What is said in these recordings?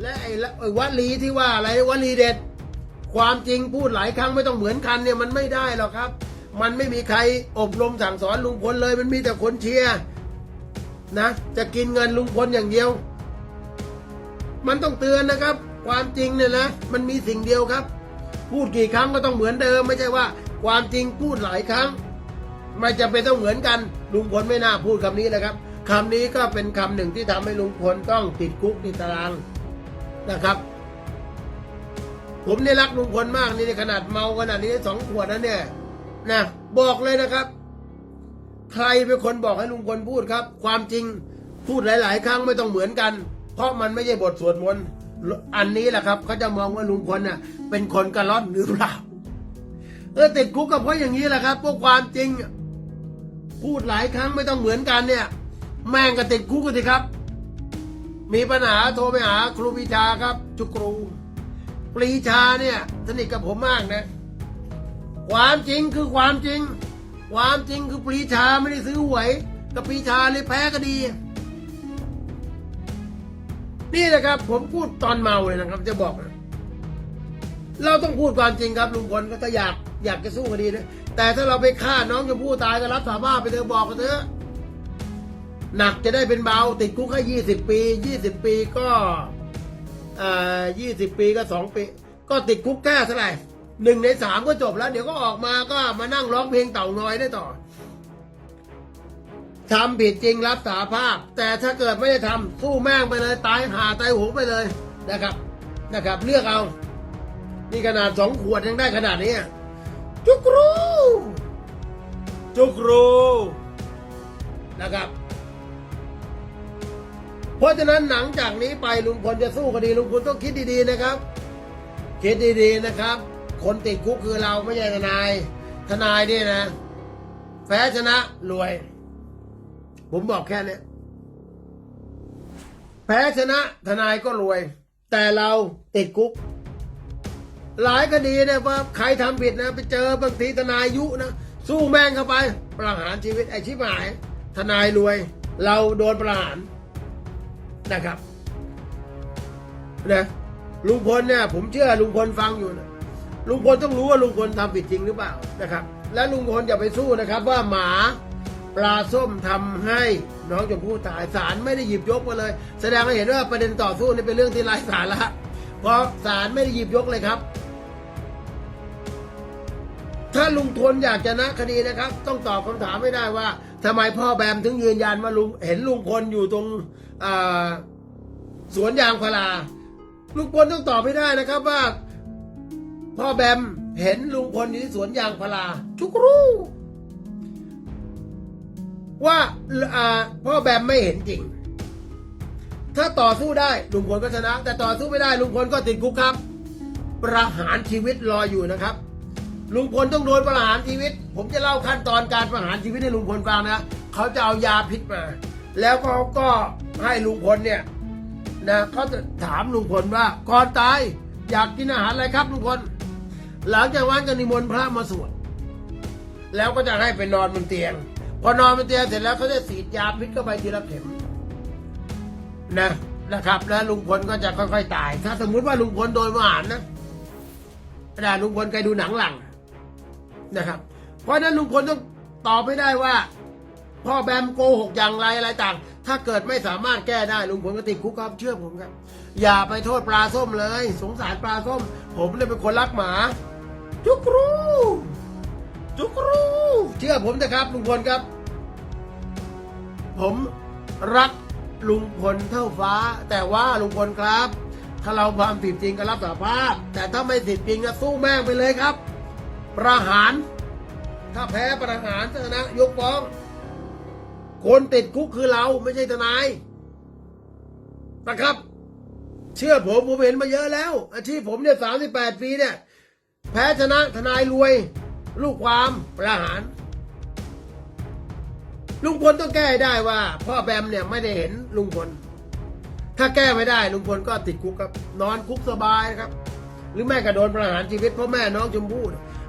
และไอ้ละไอ้วลีที่ว่าอะไรวลีเด็ด ความจริงพูดหลายครั้งไม่ต้องเหมือนกันเนี่ยมันไม่ได้หรอกครับ มันไม่มีใครอบรมสั่งสอนลุงพลเลย มันมีแต่คนเชียร์นะ จะกินเงินลุงพลอย่างเดียว มันต้องเตือนนะครับ ความจริงเนี่ยนะมันมีสิ่งเดียวครับ พูดกี่ครั้งก็ต้องเหมือนเดิม ไม่ใช่ว่า ความจริงพูดหลายครั้งไม่จำเป็นต้องเหมือนกันลุงพลไม่น่าพูดคำนี้นะครับคำนี้ก็เป็นคำหนึ่งที่ทำให้ลุงพลต้องติดคุกติดตาราง นะครับ ผมเนี่ยรักลุงพลมากนี่ขนาดเมาขนาดนี้สองขวดนั้นเนี่ยนะบอกเลยนะครับ ใครเป็นคนบอกให้ลุงพลพูดครับ ความจริงพูดหลาย ๆ ครั้งไม่ต้องเหมือนกัน เพราะมันไม่ใช่บทสวดมนต์อันนี้แหละครับเขาจะมองว่าลุงพลน่ะ เป็นคนกระล่อนหรือเปล่าเออติดคุกก็เพราะอย่างนี้แหละครับพวกความจริง พูดหลายครั้งไม่ต้องเหมือนกันเนี่ย แม่งก็ติดคุกกันสิครับ มีปัญหาโทรไปหาครูปรีชาครับ จุกรูปรีชาเนี่ยสนิทกับผมมากนะ ความจริงคือความจริง ความจริงคือปรีชาไม่ได้ซื้อหวยกับปรีชาเลยแพ้ก็ดี นี่นะครับ ผมพูดตอนเมาเลยนะครับ จะบอกนะเราต้องพูดความจริงครับลุงพลก็ถ้าอยากอยากจะสู้คดีนะแต่ถ้าเราไปฆ่าน้องชมพู่ตายก็รับสาภาพไปเถอะบอกกันเถอะ หนักจะได้เป็นเบา ติดคุกแค่ยี่สิบปียี่สิบปีก็เอ่อยี่สิบปีก็สองปี ก็ติดคุกแค่เท่าไหร่หนึ่งในสามก็จบแล้ว เดี๋ยวก็ออกมาก็มานั่งร้องเพลงเต่างอยได้ต่อทำผิดจริงรับสาภาพ แต่ถ้าเกิดไม่ได้ทำสู้แม่งไปเลยตายหาตายหงไปเลยนะครับ นะครับ เลือกเอานี่ขนาดสองขวดยังได้ขนาดนี้จุกรู จุกรูนะครับ เพราะฉะนั้นหนังจากนี้ไปลุงพลจะสู้คดีลุงพลต้องคิดดีๆนะครับ คิดดีๆนะครับ คนติดคุกคือเราไม่ใช่ทนาย ทนายนี่นะแพ้ชนะรวย ผมบอกแค่นี้แพ้ชนะทนายก็รวย แต่เราติดคุก หลายคดีเนี่ยว่าใครทำผิดนะ ไปเจอบางทีทนายยุนะสู้แม่งเข้าไป ประหารชีวิตไอชิบหาย ทนายรวย เราโดนประหาร นะครับนะลุงพลเนี่ยผมเชื่อลุงพลฟังอยู่นะลุงพลต้องรู้ว่าลุงพลทำผิดจริงหรือเปล่านะครับ และลุงพลอย่าไปสู้นะครับ ว่าหมาปลาส้มทำให้น้องชมพู่ตายศาลไม่ได้หยิบยกมาเลย แสดงให้เห็นว่าประเด็นต่อสู้นี่เป็นเรื่องที่ไร้สาระเพราะศาลไม่ได้หยิบยกเลยครับ ถ้าลุงทนอยากจะนะคดีนะครับ ต้องตอบคำถามไม่ได้ว่าทำไมพ่อแบมถึงยืนยันว่าลุงเห็นลุงพลอยู่ตรง สวนยางพาราลุงพลต้องตอบไม่ได้นะครับว่า พ่อแบมเห็นลุงพลอยู่ที่สวนยางพาราทุกรู้ว่าาพ่อแบมไม่เห็นจริง ถ้าต่อสู้ได้ลุงพลก็ชนะ แต่ต่อสู้ไม่ได้ลุงพลก็ติดคุกครับ ประหารชีวิตรออยู่นะครับลุงพลต้องโดนประหารชีวิต ผมจะเล่าขั้นตอนการประหารชีวิตให้ลุงพลฟังนะ เขาจะเอายาพิษมา แล้วเขาก็ให้ลุงพลเนี่ยนะเขาจะถามลุงพลว่าก่อนตายอยากกินอาหารอะไรครับลุงพลหลังจากนั้นก็นิมนต์พระมาสวดแล้วก็จะให้ไปนอนบนเตียง พอนอนบนเตียงเสร็จแล้วเขาจะสีดยาพิษเข้าไปทีละเข็มนะนะครับ แล้วลุงพลก็จะค่อยๆตาย ถ้าสมมุติว่าลุงพลโดนประหารนะแต่ลุงพลเคยดูหนังหลังนะครับ เพราะนั้นลุงพลต้องตอบไม่ได้ว่า พ่อแบมโกหกอย่างไรอะไรต่าง ถ้าเกิดไม่สามารถแก้ได้ลุงพลก็ติดคุกครับเชื่อผมครับ อย่าไปโทษปลาส้มเลย สงสารปลาส้ม ผมเนี่ยเป็นคนรักหมา จุกรูจุกรูเชื่อผมนะครับลุงพลครับ ผมรักลุงพลเท่าฟ้า แต่ว่าลุงพลครับ ถ้าเราความผิดจริงก็รับสารภาพ แต่ถ้าไม่ผิดจริงก็สู้แม่งไปเลยครับ ประหาร ถ้าแพ้ประหารชนะยกฟ้อง คนติดคุกคือเราไม่ใช่ทนายนะครับ เชื่อผมผมเห็นมาเยอะแล้ว อาชีพผมเนี่ยสามสิบแปดปีเนี่ย แพ้ชนะทนายรวย ลูกความประหาร ลุงพลต้องแก้ได้ว่า พ่อแบมเนี่ยไม่ได้เห็นลุงพลถ้าแก้ไม่ได้ลุงพลก็ติดคุกครับ นอนคุกสบายครับ หรือแม่ก็โดนประหารชีวิตเพราะแม่น้องชมพู่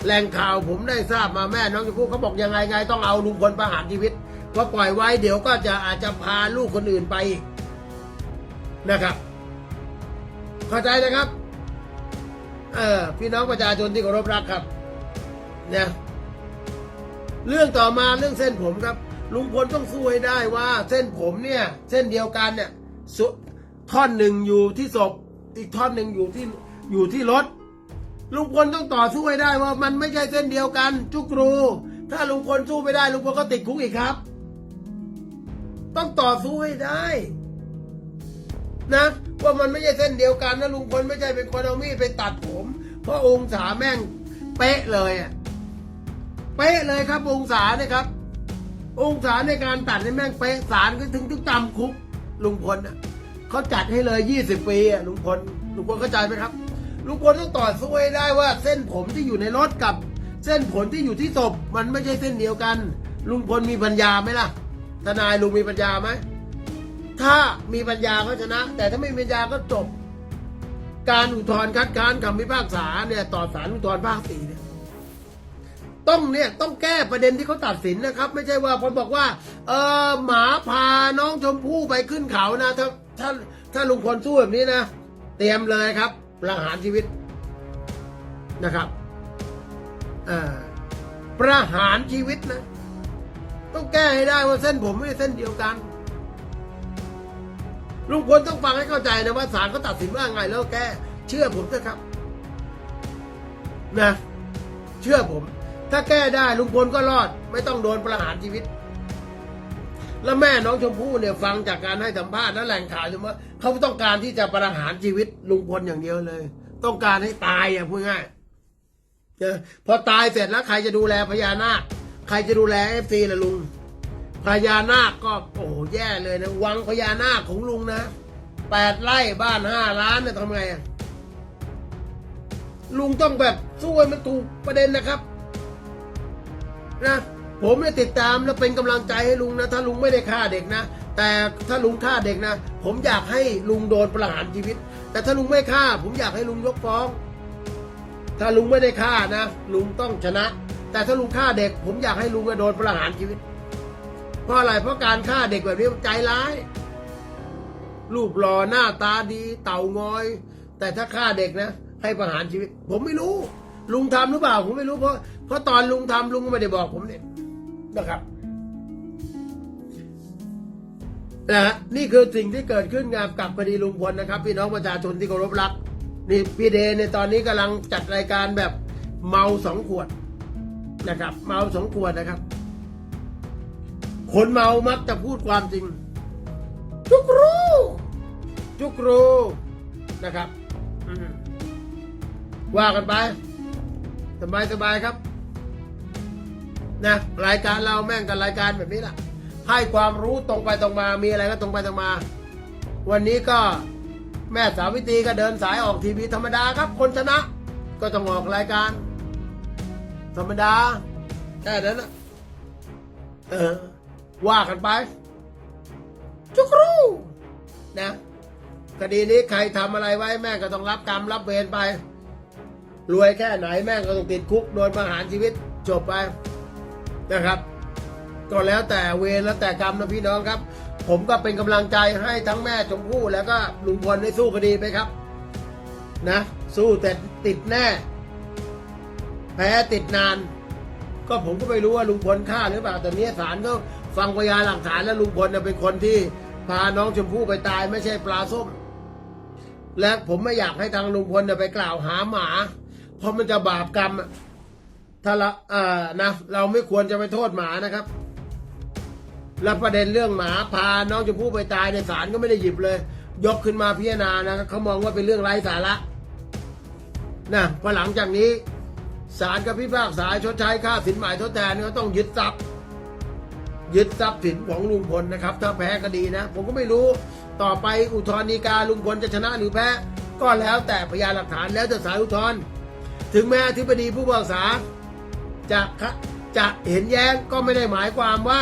แหล่งข่าวผมได้ทราบมาแม่น้องชมพู่เขาบอกยังไงไงต้องเอาลุงพลประหารชีวิต พราะปล่อยไว้เดี๋ยวก็จะอาจจะพาลูกคนอื่นไปอีกนะครับ เข้าใจนะครับ เออพี่น้องประชาชนที่เคารพรักครับเนี่ยเรื่องต่อมาเรื่องเส้นผมครับ ลุงพลต้องสู้ให้ได้ว่า เส้นผมเนี่ย เส้นเดียวกันเนี่ยสุท่อนหนึ่งอยู่ที่ศพอีกท่อนหนึ่งอยู่ที่อยู่ที่รถลุงพลต้องต่อสู้ให้ได้ว่ามันไม่ใช่เส้นเดียวกัน จุกรู ถ้าลุงพลสู้ไม่ได้ลุงพลก็ติดคุกอีกครับ ต้องต่อสู้ให้ได้ นะว่ามันไม่ใช่เส้นเดียวกันนะลุงพลไม่ใช่เป็นคนเอามีดไปตัดผมเพราะองศาแม่งเป๊ะเลยอะเป๊ะเลยครับ องศาเนี่ยครับ องศาในการตัดในแม่งเป๊ะสารก็ถึงถึงจำคุกลุงพลอะเขาจัดให้เลยยี่สิบปีอะลุงพลลุงพลเข้าใจไหมครับลุงพลต้องต่อสู้ให้ได้ว่า เส้นผมที่อยู่ในรถกับ เส้นผมที่อยู่ที่ศพมันไม่ใช่เส้นเดียวกัน ลุงพลมีปัญญาไหมล่ะ ทนายลุงมีปัญญาไหม ถ้ามีปัญญาก็ชนะ แต่ถ้าไม่มีปัญญาก็จบ การอุทธรณ์คัดค้านคำพิพากษาเนี่ยต่อศาลอุทธรณ์ภาคสี่เนี่ยต้องเนี่ยต้องแก้ประเด็นที่เขาตัดสินนะครับ ไม่ใช่ว่าพอบอกว่า เออหมาพาน้องชมพู่ไปขึ้นเขานะ ถ้าถ้าถ้าลุงพลสู้แบบนี้นะ เตรียมเลยครับประหารชีวิตนะครับประหารชีวิตนะ ต้องแก้ให้ได้ว่าเส้นผมไม่ใช่เส้นเดียวกันลุงพลต้องฟังให้เข้าใจนะว่าศาลเขาตัดสินว่าไงแล้วแก้เชื่อผมเถอะครับ นะ เชื่อผม ถ้าแก้ได้ลุงพลก็รอด ไม่ต้องโดนประหารชีวิต แล้วแม่น้องชมพู่เนี่ยฟังจากการให้สัมภาษณ์และแหล่งข่าวอยู่ว่าเขาต้องการที่จะประหารชีวิตลุงพลอย่างเดียวเลย ต้องการให้ตายอะพูดง่ายเออพอตายเสร็จแล้วใครจะดูแลพญานาค ใครจะดูแลเอฟซีล่ะลุงพญานาคก็โอ้โหแย่เลยนะ วังพญานาคของลุงนะแปดไร่บ้านห้าล้านเนี่ยทำไงอะลุงต้องแบบสู้ให้มันถูกประเด็นนะครับ นะผมเนี่ยติดตามแล้วเป็นกำลังใจให้ลุงนะ ถ้าลุงไม่ได้ฆ่าเด็กนะ แต่ถ้าลุงฆ่าเด็กนะ ผมอยากให้ลุงโดนประหารชีวิต แต่ถ้าลุงไม่ฆ่า ผมอยากให้ลุงยกฟ้อง ถ้าลุงไม่ได้ฆ่านะ ลุงต้องชนะ แต่ถ้าลุงฆ่าเด็ก ผมอยากให้ลุงโดนประหารชีวิต เพราะอะไรเพราะการฆ่าเด็กแบบนี้ใจร้าย รูปหล่อหน้าตาดี เต่างอย แต่ถ้าฆ่าเด็กนะ ให้ประหารชีวิต ผมไม่รู้ ลุงทำหรือเปล่า ผมไม่รู้เพราะเพราะตอนลุงทำลุงก็ไม่ได้บอกผมเนี่ยนะครับนะฮะนี่คือสิ่งที่เกิดขึ้นกับกับคดีลุงพลนะครับ พี่น้องประชาชนที่เคารพรัก นี่พี่เดในตอนนี้กำลังจัดรายการแบบเมาสองขวด นะครับ เมาสองขวดนะครับ คนเมามักจะพูดความจริงทุกรู้ทุกรู้นะครับว่ากันไป สบายสบายครับ นะ รายการเราแม่งกันรายการแบบนี้แหละให้ความรู้ตรงไปตรงมา มีอะไรก็ตรงไปตรงมา วันนี้ก็แม่สาวิตรีก็เดินสายออกทีวีธรรมดาครับ คนชนะ ก็ต้องออกรายการ ธรรมดาแค่นั้นนะเออ ว่ากันไป จุกรูนะคดีนี้ใครทำอะไรไว้แม่ก็ต้องรับกรรมรับเวรไป รวยแค่ไหนแม่ก็ต้องติดคุกโดนประหารชีวิตจบไปนะครับ ก็แล้วแต่เวรแล้วแต่กรรมนะพี่น้องครับ ผมก็เป็นกำลังใจให้ทั้งแม่ชมพู่แล้วก็ลุงพลได้สู้คดีไปครับ นะ สู้แต่ติดแน่ แพ้ติดนาน ก็ผมก็ไม่รู้ว่าลุงพลฆ่าหรือเปล่าแต่เนี้ยศาลก็ฟังพยานหลักฐานแล้วลุงพลน่ะเป็นคนที่พาน้องชมพู่ไปตายไม่ใช่ปลาส้ม และผมไม่อยากให้ทางลุงพลเนี่ยไปกล่าวหาหมา เพราะมันจะบาปกรรมถ้าละเอ่อนะเราไม่ควรจะไปโทษหมานะครับ และประเด็นเรื่องหมาพาน้องชมพู่ไปตายในศาลก็ไม่ได้หยิบเลย ยกขึ้นมาพิจารณานะครับเขามองว่าเป็นเรื่องไร้สาระนะพอหลังจากนี้ ศาลกับพิพากษาชดใช้ค่าสินหมายทดแทนก็ต้องยึดทรัพย์ ยึดทรัพย์สินของลุงพลนะครับ ถ้าแพ้คดีนะ ผมก็ไม่รู้ต่อไปอุทธรณ์ฎีกาลุงพลจะชนะหรือแพ้ก็แล้วแต่พยานหลักฐานแล้วแต่ศาลอุทธรณ์ถึงแม้อธิบดีผู้พิพากษาจะจะเห็นแย้งก็ไม่ได้หมายความว่า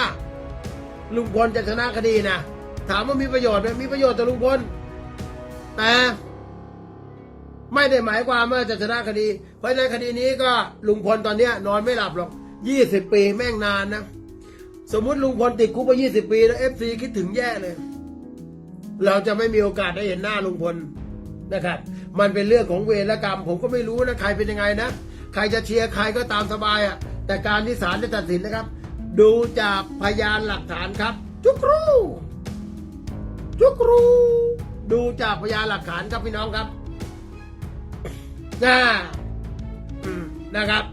ลุงพลจะชนะคดีนะถามว่ามีประโยชน์ไหมมีประโยชน์ต่อลุงพลแต่ไม่ได้หมายความว่าจะชนะคดี เพราะในคดีนี้ก็ลุงพลตอนเนี้ยนอนไม่หลับหรอกยี่สิบปีแม่งนานนะ สมมุติลุงพลติดคุกไปยี่สิบปีแล้วเอฟซีคิดถึงแย่เลย เราจะไม่มีโอกาสได้เห็นหน้าลุงพลนะครับ มันเป็นเรื่องของเวรกรรม ผมก็ไม่รู้นะใครเป็นยังไงนะ ใครจะเชียร์ใครก็ตามสบายอะ่ะ แต่การที่ศาลจะตัดสินนะครับ ดูจากพยานหลักฐานครับ จุกรูจุกรูดูจากพยานหลักฐานครับพี่น้องครับ นะอืม นะครับ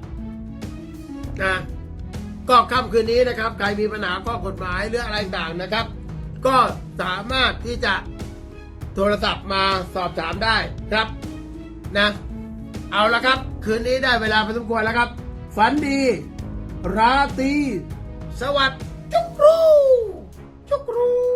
นะก็ค่ำคืนนี้นะครับ ใครมีปัญหาข้อกฎหมายหรืออะไรต่างนะครับ ก็สามารถที่จะโทรศัพท์มาสอบถามได้ครับนะเอาละครับ คืนนี้ได้เวลาพอสมควรแล้วครับ ฝันดี ราตรีสวัสดิ์จุกรู จุกรู